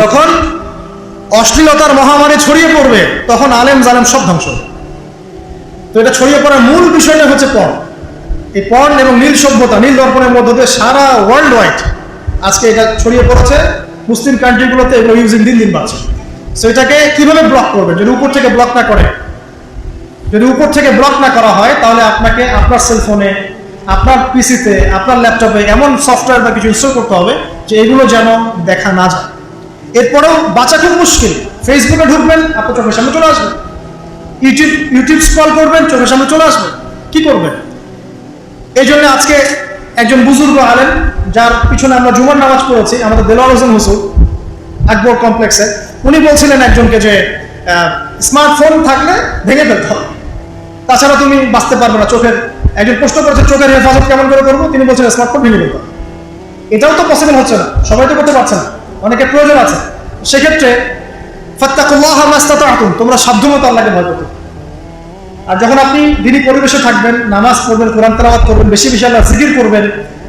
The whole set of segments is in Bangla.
যখন অশ্লীলতার মহামারী ছড়িয়ে পড়বে, তখন আলেম জালেম সব ধ্বংস। তো এটা ছড়িয়ে পড়ার মূল বিষয়টা হচ্ছে পণ। এই পণ এবং নীল সভ্যতা, নীল দর্পণের মধ্য দিয়ে সারা ওয়ার্ল্ড ওয়াইড আজকে এটা ছড়িয়ে পড়েছে। মুসলিম কান্ট্রিগুলোতে এগুলো ইউজিং দিন দিন বাড়ছে। সো এটাকে কীভাবে ব্লক করবে? যদি উপর থেকে ব্লক না করে, যদি উপর থেকে ব্লক না করা হয়, তাহলে আপনাকে আপনার সেলফোনে আপনার পিসিতে আপনার ল্যাপটপে এমন সফটওয়্যার বা কিছু ইনস্টল করতে হবে যে এগুলো যেন দেখা না যায়। এরপরেও বাঁচা খুব মুশকিল। ফেসবুকে ঢুকবেন আপনার চোখের সামনে চলে আসবে ইউটিউব ইউটিউব স্ক্রল করবেন, চোখের সামনে চলে আসবেন। কি করবেন? এই জন্য আজকে একজন বুজুর্গ আলেন যার পিছনে আমরা জুমার নামাজ পড়েছি, আমাদের দেলোয়ার হোসেন হুসুর, আকবর কমপ্লেক্সে উনি বলছিলেন একজনকে যে স্মার্টফোন থাকলে ভেঙে ফেলতে হবে। তাছাড়া তুমি বাঁচতে পারবে না, চোখের, একজন প্রশ্ন করেছে, চোখের হেফাজত কেমন করে করব? তিনি বলছেন, স্মার্টফোন ভেঙে ফেলতে। এটাও তো পসিবল হচ্ছে না, সবাই তো করতে পারছে না। অনেকের প্রয়োজন আছে। সেক্ষেত্রে ফাত্তাকুল্লাহ মাস্তাতাতুম তোমরা সাধ্যমতো আল্লাহকে ভয় করতে আর যখন আপনি দিনী পরিবেশে থাকবেন, নামাজ পড়বেন, কোরআন তেলাওয়াত করবেন, বেশি বেশি আল্লাহ জিকির করবেন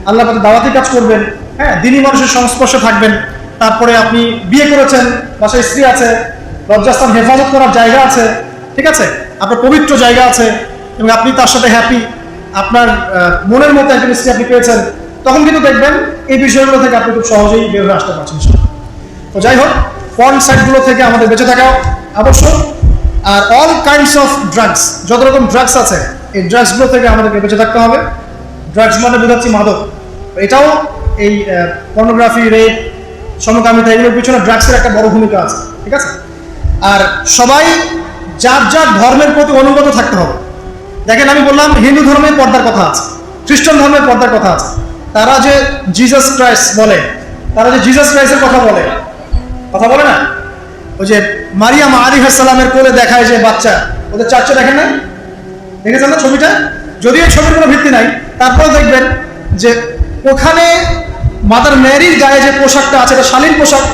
আল্লাহ পাকে দাওয়াতি কাজ করবেন হ্যাঁ দিনী মানুষের সংস্পর্শে থাকবেন, তারপরে আপনি বিয়ে করেছেন, বাসায় স্ত্রী আছে, লজ্জাস্থান হেফাজত করার জায়গা আছে, ঠিক আছে? আপনার পবিত্র জায়গা আছে, এবং আপনি তার সাথে হ্যাপি আপনার মনের মতো একজন স্ত্রী আপনি পেয়েছেন, তখন কিন্তু দেখবেন এই বিষয়গুলো থেকে আপনি খুব সহজেই বের হয়ে আসতে পারছেন তো যাই হোক পর্ন সাইটগুলো থেকে আমাদের বেঁচে থাকা আবশ্যক। আর অল কাইন্ডস অফ ড্রাগস যত রকম ড্রাগস আছে, এই ড্রাগসগুলো থেকে আমাদেরকে বেঁচে থাকতে হবে। ড্রাগস মানে বোঝাচ্ছি মাদক। এটাও এই পর্নোগ্রাফি রেপ সমকামিতা, এগুলোর পিছনে ড্রাগসের একটা বড় ভূমিকা আছে, ঠিক আছে? আর সবাই, যার যার ধর্মের প্রতি অনুগত থাকতে হবে। দেখেন, আমি বললাম, হিন্দু ধর্মের পর্দার কথা আছে, খ্রিস্টান ধর্মের পর্দার কথা আছে। তারা যে জিসাস ক্রাইস্ট বলে, তারা যে জিজাস ক্রাইস্টের কথা বলে কথা বলে না? ওই যে মারিয়াম আলী সালামের কোলে দেখায় যে বাচ্চা, ওদের চার্চে দেখেন না? দেখেছেন না ছবিটা? যদিও ছবির কোনো ভিত্তি নাই, তারপরে দেখবেন যে ওখানে মাতার মেরির গায়ে যে পোশাকটা আছে, এটা শালীন পোশাক।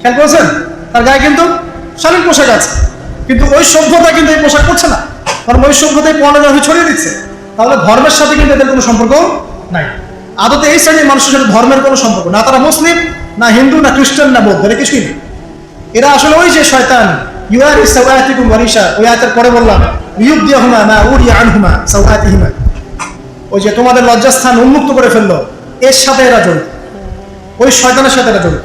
খেয়াল করেছেন? তার গায়ে কিন্তু শালীন পোশাক আছে। কিন্তু ওই সভ্যতা কিন্তু এই পোশাক করছে না। কারণ ওই সভ্যতায় পর্নোগ্রাফি ছড়িয়ে দিচ্ছে। তাহলে ধর্মের সাথে কিন্তু এদের কোনো সম্পর্ক নাই। আদতে এই শ্রেণির মানুষের সাথে ধর্মের কোনো সম্পর্ক না, তারা মুসলিম না হিন্দু, না খ্রিস্টান, না বৌদ্ধ এরা কিছুই নেই এরা আসলে ওই যে শয়তান ওয়ারিশা ওই আয়াতের পরে বললাম মা উরিয়া আনহুমা ওই যে তোমাদের লজ্জাস্থান উন্মুক্ত করে ফেলল, এর সাথে এরা জড়িত। ওই শয়তানের সাথে এরা জড়িত।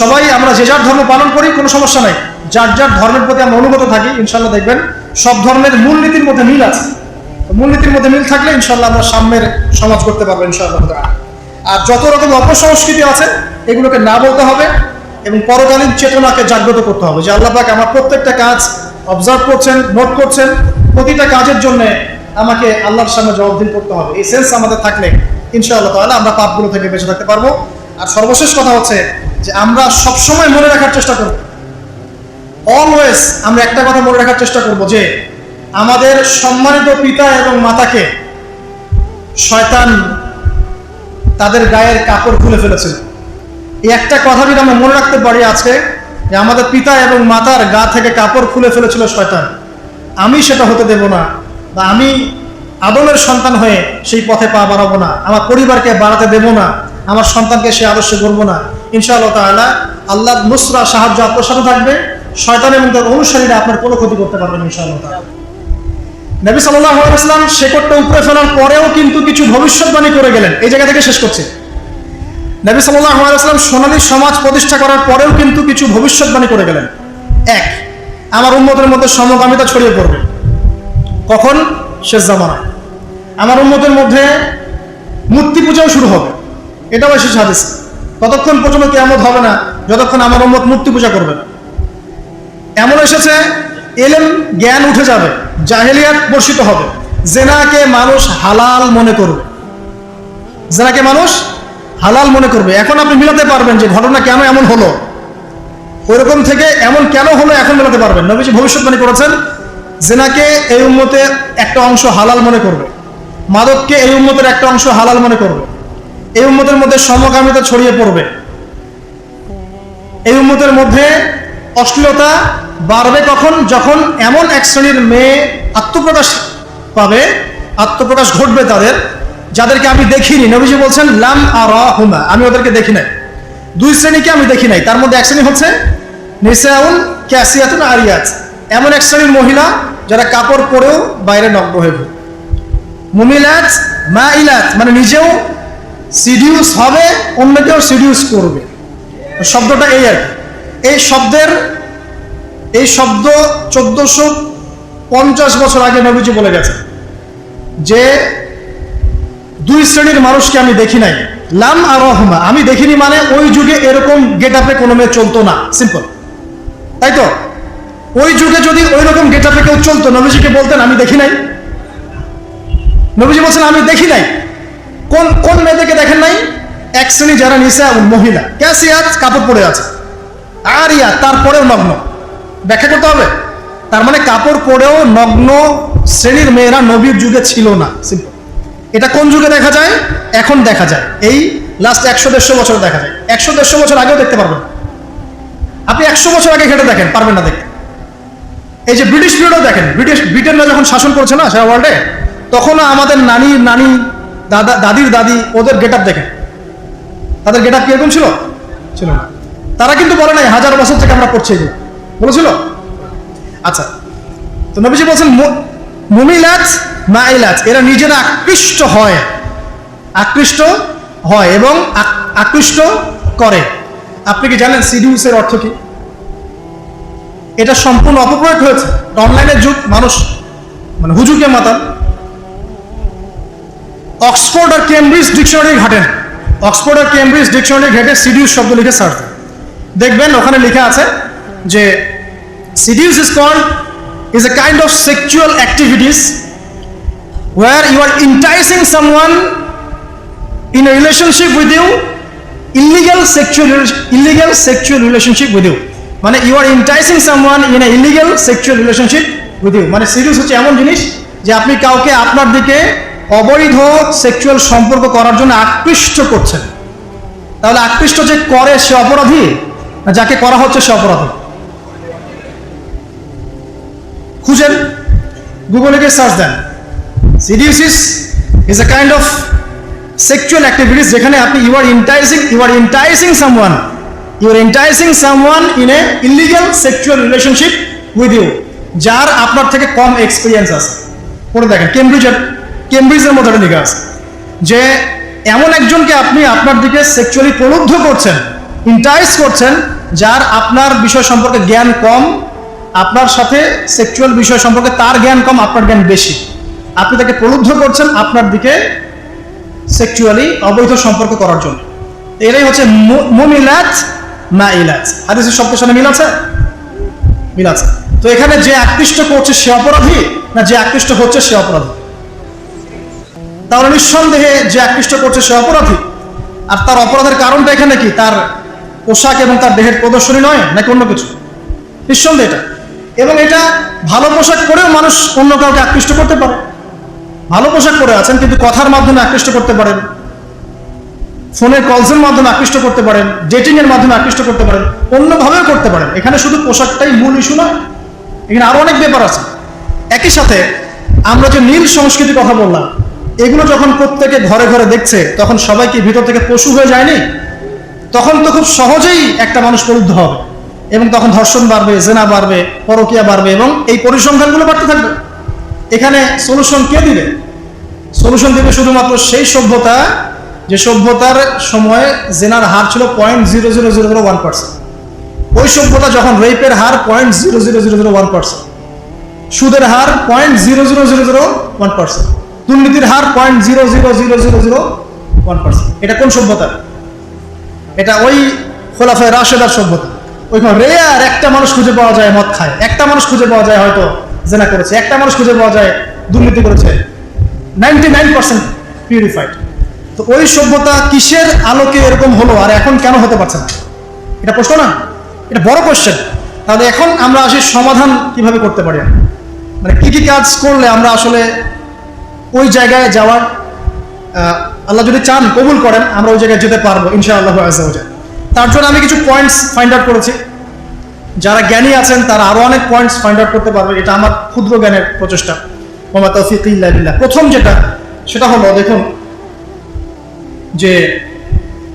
সবাই, আমরা যে যার ধর্ম পালন করি, কোনো সমস্যা নাই। যার যার ধর্মের প্রতি আমরা অনুগত থাকি ইনশাল্লাহ দেখবেন, সব ধর্মের মূলনীতির মধ্যে মিল আছে। মূলনীতির মধ্যে মিল থাকলে ইনশাল্লাহ আমরা সাম্যের সমাজ করতে পারব ইনশাআল্লাহ। আর যত রকম অপসংস্কৃতি আছে এগুলোকে না বলতে হবে এবং পরকালীন চেতনাকে জাগ্রত করতে হবে যে আল্লাহ পাক আমার প্রত্যেকটা কাজ অবজার্ভ করছেন নোট করছেন। প্রতিটা কাজের জন্য আমাকে আল্লাহর সামনে জবাবদিহি করতে হবে। এই সেন্স আমাদের থাকলে ইনশাআল্লাহ তাহলে আমরা পাপগুলো থেকে বেঁচে থাকতে পারব। আর সর্বশেষ কথা হচ্ছে যে আমরা সবসময় মনে রাখার চেষ্টা করব। অলওয়েজ আমরা একটা কথা মনে রাখার চেষ্টা করব যে আমাদের সম্মানিত পিতা এবং মাতাকে শয়তান তাদের গায়ের কাপড় খুলে ফেলেছিল একটা কথা যদি আমরা মনে রাখতে পারি আজকে, যে আমাদের পিতা এবং মাতার গা থেকে কাপড় খুলে ফেলেছিল শয়তান, আমি সেটা হতে দেব না বা আমি আদমের সন্তান হয়ে সেই পথে পা বাড়াবো না, আমার পরিবারকে বাড়াতে দেব না, আমার সন্তানকে সে আদর্শ করব না। ইনশাআল্লাহ তাআলা আল্লাহ নুসরা সাহায্য আপনার থাকবে, শয়তান এবং তার অনুসারীরা আপনার কোনো ক্ষতি করতে পারবেন ইনশাআল্লাহ তাআলা। নবী সাল্লাল্লাহু আলাইহি ওয়াসাল্লাম শেকড়টা উপরে ফেলার পরেও কিন্তু কিছু ভবিষ্যৎবাণী করে গেলেন। এই জায়গা থেকে শেষ করছে। নবী সাল্লাল্লাহু আলাইহি ওয়াসাল্লাম সোনালী সমাজ প্রতিষ্ঠা করার পরেও কিন্তু কিছু ভবিষ্যৎবাণী করে গেলেন। এক, আমার উম্মতের মধ্যে সমকামিতা ছড়িয়ে পড়বে। কখন? শেষ জামানা আমার উম্মতের মধ্যে মূর্তি পূজাও শুরু হবে। এটাও এসেছে হাদিস। ততক্ষণ পর্যন্ত কেমন হবে না, যতক্ষণ আমার উম্মত মূর্তি পূজা করবে না। এমন এসেছে, এলেম জ্ঞান উঠে যাবে, জাহেলিয়াত বর্ষিত হবে। জেনাকে মানুষ হালাল মনে করবে। জেনাকে মানুষ হালাল মনে করবে। এখন আপনি মিলাতে পারবেন যে ঘটনা কেন এমন হলো। ওরকম থেকে এমন কেন হলো এখন মেলাতে পারবেন। নবীজি ভবিষ্যৎবাণী করেছেন, জেনাকে এই উম্মতে একটা অংশ হালাল মনে করবে। মাদককে এই উম্মতের একটা অংশ হালাল মনে করবে। এই উম্মতের মধ্যে সমকামিতা ছড়িয়ে পড়বে। এই উম্মতের মধ্যে অশ্লীলতা বাড়বে কখন? যখন এমন এক শ্রেণির মেয়ে আত্মপ্রকাশ পাবে, আত্মপ্রকাশ ঘটবে তাদের। যাদেরকে আমি দেখিনি, নবীজি বলছেন, লাম আর হুমা আমি ওদেরকে দেখি নাই। দুই শ্রেণীকে আমি দেখি নাই। তার মধ্যে এক শ্রেণি হচ্ছে নিসাউল ক্যাসিয়াতুন আরিয়াত এমন এক শ্রেণির মহিলা যারা কাপড় পরেও বাইরে নগ্ন হয়ে ঘুরে মুমিলাত মা ইলাত মানে নিজেও সিডিউস হবে, অন্যকেও সিডিউস করবে। শব্দটা এই আর এই শব্দের, এই শব্দ চোদ্দশো পঞ্চাশ বছর আগে নবীজি বলে গেছে যে দুই শ্রেণির মানুষকে আমি দেখি নাই। লাম আর রহমা। আমি দেখিনি মানে ওই যুগে এরকম গেট আপে কোনো মেয়ে চলতো না। সিম্পল তাই তো? ওই যুগে যদি ওই রকম গেট আপে কেউ চলতো, নবীজিকে বলতেন, আমি দেখি নাই। নবীজি বলছেন, আমি দেখি নাই। কোন কোন মেয়েদেরকে দেখেন নাই? এক শ্রেণি যারা নিসা মহিলা। ক্যাসিয়াত কাপড় পরে আছে। আর ইয়া তারপরেও নগ্ন। ব্যাখ্যা করতে হবে। তার মানে কাপড় পরেও নগ্ন শ্রেণির মেয়েরা নবীর যুগে ছিল না। সিম্পল এটা কোন যুগে দেখা যায়? এখন দেখা যায়। এই লাস্ট একশো দেড়শো বছর দেখা যায়। একশো দেড়শো বছর আগেও দেখতে পারবেন। আপনি একশো বছর আগে ঘেটে দেখেন, পারবেন না দেখতে। এই যে ব্রিটিশ পিরিয়ডও দেখেন। ব্রিটিশ ব্রিটেনরা যখন শাসন করছে না সারা ওয়ার্ল্ডে তখনও আমাদের নানি নানি, দাদা, দাদির দাদি, ওদের গেট আপ দেখেন। তাদের গেট আপ কীরকম ছিল? ছিল না। তারা কিন্তু বলে নাই, হাজার বছর থেকে আমরা পড়ছি এগুলো। বলেছিল? আচ্ছা। তো নবীজি বলছেন, মু- মুমিলাত মাইলাত, এরা নিজেরা আকৃষ্ট হয়। আকৃষ্ট হয় এবং আকৃষ্ট করে। আপনি কি জানেন সিডিউসের অর্থ কি? এটা সম্পূর্ণ অপপ্রয়োগ হয়েছে। অনলাইনের যুগ, মানুষ মানে হুজুকে মাতাল। অক্সফোর্ড আর কেমব্রিজ ডিকশনারি ঘাটেন অক্সফোর্ড আর কেমব্রিজ ডিকশনারি ঘেটে সিডিউস শব্দ লিখে সার্চ দেখবেন ওখানে লেখা আছে যে seduce is called, is a kind of sexual activities where you are enticing someone in a relationship with you illegal sexual illegal sexual relationship with you মানে you are enticing someone in a illegal sexual relationship with you মানে সিরিয়াস হচ্ছে এমন জিনিস যে আপনি কাউকে আপনার দিকে অবৈধ সেক্সুয়াল সম্পর্ক করার জন্য আকৃষ্ট করছেন। তাহলে আকৃষ্ট যে করে সে অপরাধী যাকে করা হচ্ছে সে অপরাধী? খুঁজেন গুগলে গিয়ে search then. Seduces is a kind of sexual activities যেখানে আপনি you are enticing you are enticing someone you are enticing someone in a illegal sexual relationship with you যার আপনার থেকে কম এক্সপিরিয়েন্স আছে। পড়ে দেখেন কেমব্রিজের কেমব্রিজের একটা লেখা আছে, যে এমন একজনকে আপনি আপনার দিকে সেক্সুয়ালি প্রলুব্ধ করছেন ইন্টাইস করছেন, যার আপনার বিষয় সম্পর্কে জ্ঞান কম, আপনার সাথে সেক্সুয়াল বিষয় সম্পর্কে তার জ্ঞান কম, আপনার জ্ঞান বেশি। আপনি তাকে প্রলুব্ধ করছেন আপনার দিকে সেক্সুয়ালি অবৈধ সম্পর্ক করার জন্য। এরাই হচ্ছে মু- মুমিলাত না ইলাত হাদিসের শব্দের সাথে মিল আছে? মিল আছে। তো এখানে যে আকৃষ্ট করছে সে অপরাধী না যে আকৃষ্ট হচ্ছে সে অপরাধী? তাহলে নিঃসন্দেহে যে আকৃষ্ট করছে সে অপরাধী। আর তার অপরাধের কারণটা এখানে কি? তার পোশাক এবং তার দেহের প্রদর্শনী নয় নাকি অন্য কিছু? নিঃসন্দেহে এটা। এবং এটা ভালো পোশাক পরেও মানুষ অন্য কাউকে আকৃষ্ট করতে পারে। ভালো পোশাক পরে আছেন, কিন্তু কথার মাধ্যমে আকৃষ্ট করতে পারেন। ফোনের কলসের মাধ্যমে আকৃষ্ট করতে পারেন ডেটিং এর মাধ্যমে আকৃষ্ট করতে পারেন, অন্যভাবেও করতে পারেন। এখানে শুধু পোশাকটাই মূল ইস্যু নয়, এখানে আরও অনেক ব্যাপার আছে। একই সাথে আমরা যে নীল সংস্কৃতির কথা বললাম, এগুলো যখন প্রত্যেকে ঘরে ঘরে দেখছে, তখন সবাই কি ভিতর থেকে পশু হয়ে যায়নি? তখন তো খুব সহজেই একটা মানুষ প্রলুব্ধ হবে। এবং তখন ধর্ষণ বাড়বে, জেনা বাড়বে, পরকিয়া বাড়বে, এবং এই পরিসংখ্যানগুলো বাড়তে থাকবে। এখানে সলিউশন কে দিবে? সলিউশন দিবে শুধুমাত্র সেই সভ্যতা, যে সভ্যতার সময় জেনার হার ছিল point zero zero zero zero one percent ওই সভ্যতা যখন রেপের হার point zero zero zero zero one percent সুদের হার point zero zero zero zero one percent দুর্নীতির হার point zero zero zero zero zero one percent এটা কোন সভ্যতা? এটা ওই খোলাফায় রাশেদার সভ্যতা। ওইখানে রেয়ার একটা মানুষ খুঁজে পাওয়া যায়, মদ খায়। একটা মানুষ খুঁজে পাওয়া যায় হয়তো জেনা করেছে। একটা মানুষ খুঁজে পাওয়া যায়, দুর্নীতি করেছে। নাইনটি নাইন পার্সেন্ট পিউরিফাইড তো ওই সভ্যতা কিসের আলোকে এরকম হলো আর এখন কেন হতে পারছে না? এটা প্রশ্ন না? এটা বড় কোশ্চেন তাহলে এখন আমরা আসি সমাধান কীভাবে করতে পারি? মানে কি কি কাজ করলে আমরা আসলে ওই জায়গায় যাওয়ার আল্লাহ যদি চান কবুল করেন, আমরা ওই জায়গায় যেতে পারব, ইনশাআল্লাহ আজাল তার জন্য আমি কিছু পয়েন্টস ফাইন্ড আউট করেছি। যারা জ্ঞানী আছেন, তারা আরও অনেক পয়েন্টস ফাইন্ড আউট করতে পারবে এটা আমার ক্ষুদ্র জ্ঞানের প্রচেষ্টা। মোহাম্মদ তৌফিক ইল্লাহ। প্রথম যেটা, সেটা হলো, দেখুন, যে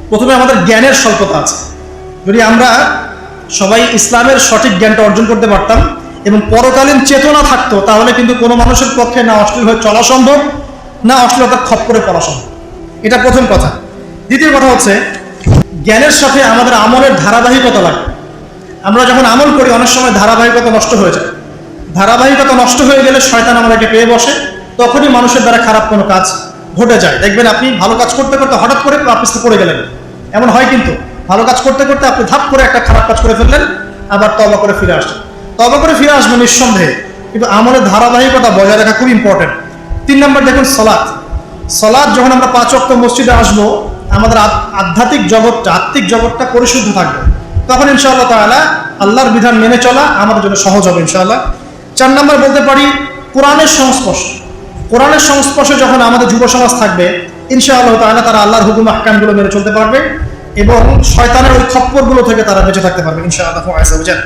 প্রথমে আমাদের জ্ঞানের স্বল্পতা আছে। যদি আমরা সবাই ইসলামের সঠিক জ্ঞানটা অর্জন করতে পারতাম এবং পরকালীন চেতনা থাকতো, তাহলে কিন্তু কোনো মানুষের পক্ষে না অশ্লীল হয়ে চলা সম্ভব, না অশ্লীলতার করে পড়া সম্ভব। এটা প্রথম কথা। দ্বিতীয় কথা হচ্ছে, জ্ঞানের সাথে আমাদের আমলের ধারাবাহিকতা লাগে। আমরা যখন আমল করি, অনেক সময় ধারাবাহিকতা নষ্ট হয়ে যায়। ধারাবাহিকতা নষ্ট হয়ে গেলে শয়তান আমাদেরকে পেয়ে বসে, তখনই মানুষের দ্বারা খারাপ কোনো কাজ ঘটে যায়। দেখবেন আপনি ভালো কাজ করতে করতে হঠাৎ করে পাপিস্তে পড়ে গেলেন। এমন হয় কিন্তু, ভালো কাজ করতে করতে আপনি ধাপ করে একটা খারাপ কাজ করে ফেললেন, আবার তবা করে ফিরে আসছেন তবা করে ফিরে আসবেন নিঃসন্দেহে, কিন্তু আমলের ধারাবাহিকতা বজায় রাখা খুব ইম্পর্টেন্ট তিন নম্বর দেখুন সলাৎ সলাদ যখন আমরা পাঁচ অক্ট মসজিদে আসব, আমাদের আধ্যাত্মিক জগৎটা, আত্মিক জগৎটা পরিশুদ্ধ থাকবে। তখন ইনশাআল্লাহ তাআলা আল্লাহর বিধান মেনে চলা আমাদের জন্য সহজ হবে ইনশাআল্লাহ। চার নম্বর বলতে পারি কোরআনের সংস্পর্শ। কোরআনের সংস্পর্শে যখন আমাদের যুব সমাজ থাকবে ইনশাআল্লাহ তাআলা তারা আল্লাহর হুকুম আহকামগুলো মেনে চলতে পারবে এবং শয়তানের ওই খপ্পরগুলো থেকে তারা বেঁচে থাকতে পারবে ইনশাআল্লাহ জাল।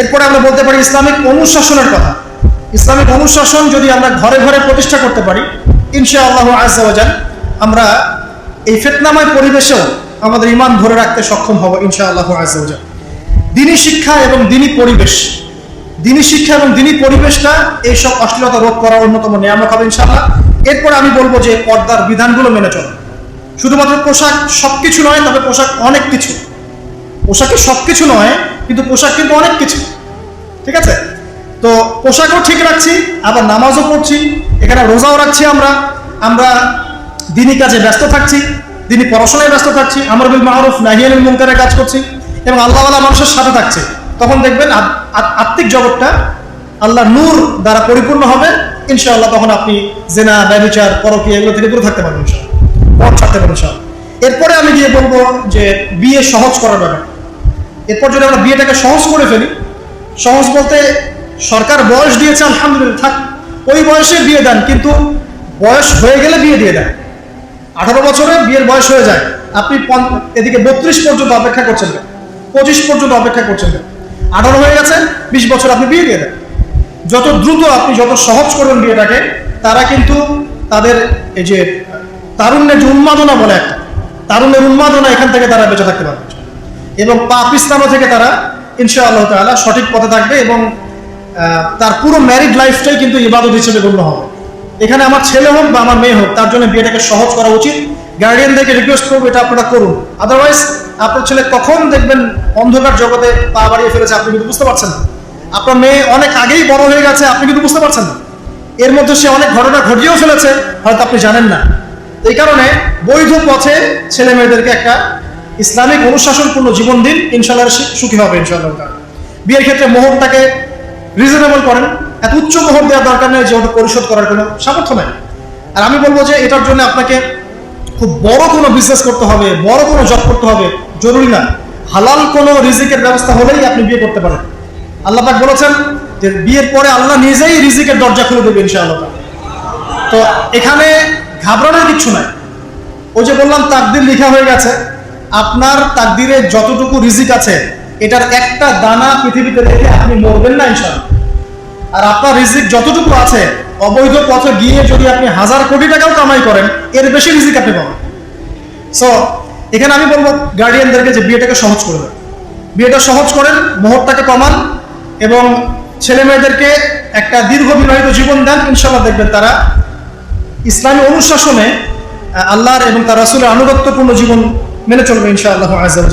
এরপরে আমরা বলতে পারি ইসলামিক অনুশাসনের কথা। ইসলামিক অনুশাসন যদি আমরা ঘরে ঘরে প্রতিষ্ঠা করতে পারি ইনশাআল্লাহ জাল, আমরা এই ফেতনাময় পরিবেশেও আমাদের ইমান ধরে রাখতে সক্ষম হব ইনশাআল্লাহ ওয়া দিনী শিক্ষা এবং দিনী পরিবেশ। দিনী শিক্ষা এবং দিনী পরিবেশটা এইসব অশ্লীলতা রোধ করার অন্যতম নিয়ামক হবে ইনশাআল্লাহ। এরপর আমি বলব যে পর্দার বিধানগুলো মেনে চলো। শুধুমাত্র পোশাক সবকিছু নয়, তবে পোশাক অনেক কিছু। পোশাকে সবকিছু নয়, কিন্তু পোশাক কিন্তু অনেক কিছু। ঠিক আছে? তো পোশাকও ঠিক রাখছি, আবার নামাজও পড়ছি, এখানে রোজাও রাখছি আমরা। আমরা দিনী কাজে ব্যস্ত থাকছি। দিনী পড়াশোনায় ব্যস্ত থাকছি, আমরা বিল মাহরুফ নাহিয়ানুল মুনকারের কাজ করছি এবং আল্লাহওয়ালা মানুষের সাথে থাকছে। তখন দেখবেন আত- আত- আত্মিক জগৎটা আল্লাহ নূর দ্বারা পরিপূর্ণ হবে। ইনশাআল্লাহ তখন আপনি জেনা ব্যবচার পরকীয় এগুলো থেকে দূরে থাকতে পারবেন পথ ছাড়তে পারবেন ইনশাআল্লাহ। এরপরে আমি গিয়ে বলব যে বিয়ে সহজ করার ব্যাপার। এরপর যদি আমরা বিয়েটাকে সহজ করে ফেলি, সহজ বলতে সরকার বয়স দিয়েছে, আলহামদুলিল্লাহ, থাক, ওই বয়সে বিয়ে দেন, কিন্তু বয়স হয়ে গেলে বিয়ে দিয়ে দেন। আঠারো বছরে বিয়ের বয়স হয়ে যায় আপনি এদিকে বত্রিশ পর্যন্ত অপেক্ষা করছেন কেন? পঁচিশ পর্যন্ত অপেক্ষা করছেন কেন? আঠারো হয়ে গেছে, বিশ বছর আপনি বিয়ে দিয়ে দেন যত দ্রুত আপনি যত সহজ করবেন বিয়েটাকে, তারা কিন্তু তাদের এই যে তারুণ্যের যে উন্মাদনা বলে একটা, তারুণ্যের উন্মাদনা এখান থেকে তারা বেঁচে থাকতে পারবে এবং পাপিস্তানো থেকে তারা ইনশাআল্লাহ তাআলা সঠিক পথে থাকবে এবং তার পুরো ম্যারিড লাইফটাই কিন্তু ইবাদত হিসেবে গণ্য হবে এখানে আমার ছেলে হোক বা আমার মেয়ে হোক, তার জন্য বিয়েটাকে সহজ করা উচিত। গার্ডিয়ানদেরকে রিকোয়েস্ট করব, এটা আপনারা করুন। আদারওয়াইজ আপনার ছেলে কখন দেখবেন অন্ধকার জগতে পা বাড়িয়ে ফেলেছে, আপনি কিন্তু বুঝতে পারছেন না। আপনার মেয়ে অনেক আগেই বড় হয়ে গেছে, আপনি কিন্তু বুঝতে পারছেন না। এর মধ্যে সে অনেক ঘটনা ঘটিয়েও ফেলেছে, হয়তো আপনি জানেন না। এই কারণে বৈধ পথে ছেলে মেয়েদেরকে একটা ইসলামিক অনুশাসনপূর্ণ জীবন দিন ইনশাল্লাহ সুখী হবে ইনশাল্লাহ বিয়ের ক্ষেত্রে মোহরটাকে রিজনেবল করেন। এত উচ্চ মোহর দেওয়ার দরকার নেই যে ওটা পরিশোধ করার কোনো সামর্থ্য নেই। আর আমি বলব যে এটার জন্য আপনাকে খুব বড় কোনো বিজনেস করতে হবে, বড় কোনো জব করতে হবে, জরুরি না। হালাল কোনো রিজিকের ব্যবস্থা হলেই আপনি বিয়ে করতে পারেন। আল্লাহ পাক বলেছেন যে বিয়ের পরে আল্লাহ নিজেই রিজিকের দরজা খুলে দেবে ইনশাআল্লাহ। তো এখানে ঘাবড়ানোর কিছু নাই। ওই যে বললাম, তাকদির লেখা হয়ে গেছে। আপনার তাকদিরে যতটুকু রিজিক আছে, এটার একটা দানা পৃথিবীতে রেখে আপনি মরবেন না ইনশাআল্লাহ। আর আপনার রিজিক যতটুকু আছে, অবৈধ পথে গিয়ে যদি আপনি হাজার কোটি টাকাও কামাই করেন, এর বেশি রিজিক আপনি পাবেন। সো এখানে আমি বলব গার্ডিয়ানদেরকে যে বিয়েটাকে সহজ করে বিয়েটা সহজ করেন মোহরটাকে কমান এবং ছেলে মেয়েদেরকে একটা দীর্ঘ বিবাহিত জীবন দেন। ইনশাল্লাহ দেখবেন তারা ইসলামী অনুশাসনে আল্লাহর এবং তার রাসুলের আনুগত্যপূর্ণ জীবন মেনে চলবে ইনশাআল্লাহ আজাল